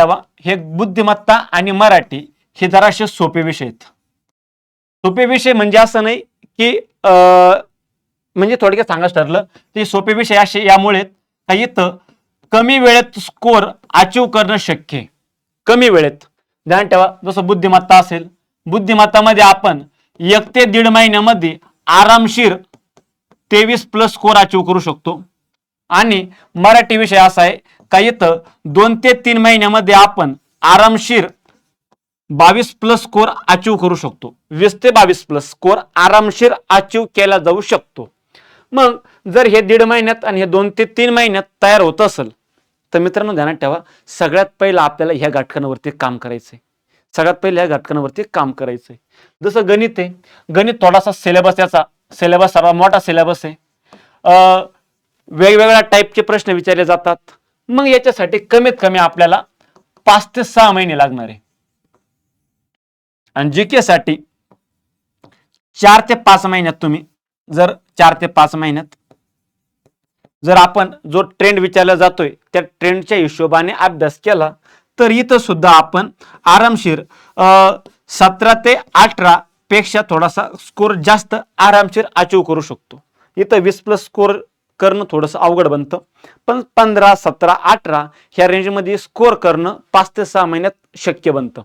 ठेवा. हे बुद्धिमत्ता आणि मराठी हे जराशे सोपे विषय आहेत. सोपे विषय म्हणजे असं नाही की अं, म्हणजे थोडक्यात सांगायचं ठरलं ते सोपे विषय असे यामुळे काही इथं कमी वेळेत स्कोर अचीव करणं शक्य कमी वेळेत. ध्यान ठेवा जसं बुद्धिमत्ता असेल बुद्धिमत्तामध्ये आपण एक ते दीड महिन्यामध्ये आरामशीर तेवीस प्लस स्कोर अचीव करू शकतो. आणि मराठी विषय असा आहे का इथं दोन ते तीन महिन्यामध्ये आपण आरामशीर बावीस प्लस स्कोर अचीव करू शकतो. वीस ते बावीस प्लस स्कोर आरामशीर अचीव केला जाऊ शकतो. मग जर हे दीड महिन्यात आणि हे दोन ते तीन महिन्यात तयार होत असेल तर मित्रांनो ध्यानात ठेवा सगळ्यात पहिलं आपल्याला ह्या घटकांवरती काम करायचंय. सगळ्यात पहिलं ह्या घटकांवरती काम करायचंय. जसं गणित आहे गणित थोडासा सिलेबस याचा सिलेबस सर्वात मोठा सिलेबस आहे. वेगवेगळ्या टाईपचे प्रश्न विचारले जातात. मग याच्यासाठी कमीत कमी आपल्याला पाच ते सहा महिने लागणार आहे. आणि जी साठी चार ते पाच महिन्यात तुम्ही जर चार ते पाच महिन्यात जर आपण जो ट्रेंड विचारला जातोय त्या ट्रेंडच्या हिशोबाने अभ्यास केला तर इथं सुद्धा आपण आरामशीर सतरा ते अठरा पेक्षा थोडासा स्कोर जास्त आरामशीर अचीव करू शकतो. इथं वीस प्लस स्कोर करणं थोडंसं अवघड बनतं. पण पंधरा सतरा अठरा ह्या रेंजमध्ये स्कोअर करणं पाच ते सहा महिन्यात शक्य बनतं.